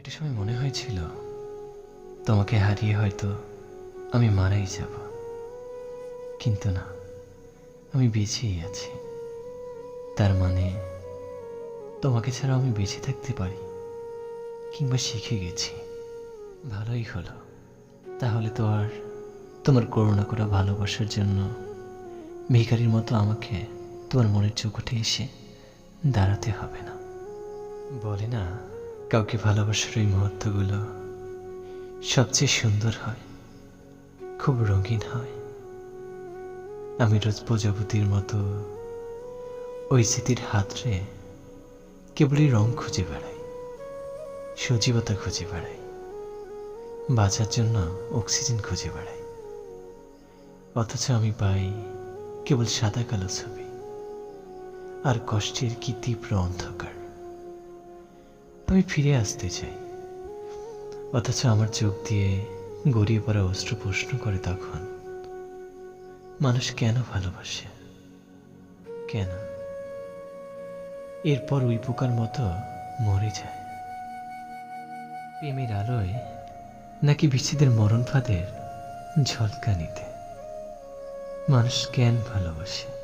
একটা সময় মনে হয়েছিল, তোমাকে হারিয়ে হয়তো আমি মারাই যাব। কিন্তু না, আমি বেঁচেই আছি। তার মানে তোমাকে ছাড়া আমি বেঁচে থাকতে পারি, কিংবা শিখে গেছি। ভালোই হলো। তাহলে তো আর তোমার করুণা করা ভালোবাসার জন্য ভিখারির মতো আমাকে তোমার মনের চৌকটে এসে দাঁড়াতে হবে না। বলে না কাউকে ভালোবাসার ওই মুহূর্তগুলো সবচেয়ে সুন্দর হয়, খুব রঙিন হয়। আমি রোজ প্রজাপতির মতো ওই স্মৃতির হাতরে কেবলই রং খুঁজে বেড়াই, সজীবতা খুঁজে বেড়াই, বাঁচার জন্য অক্সিজেন খুঁজে বেড়াই। অথচ আমি পাই কেবল সাদা কালো ছবি, আর কষ্টের কি তীব্র অন্ধকার। আমি ফিরে আসতে চাই। অথচ আমার চোখ দিয়ে গড়িয়ে পড়া অস্ত্র প্রশ্ন করে তখন, মানুষ কেন ভালোবাসে? কেন? এরপর ওই পোকার মতো মরে যায়। প্রেমের আলোয় নাকি বিচ্ছেদের মরণ ফাঁদের ঝলকানিতে মানুষ কেন ভালোবাসে?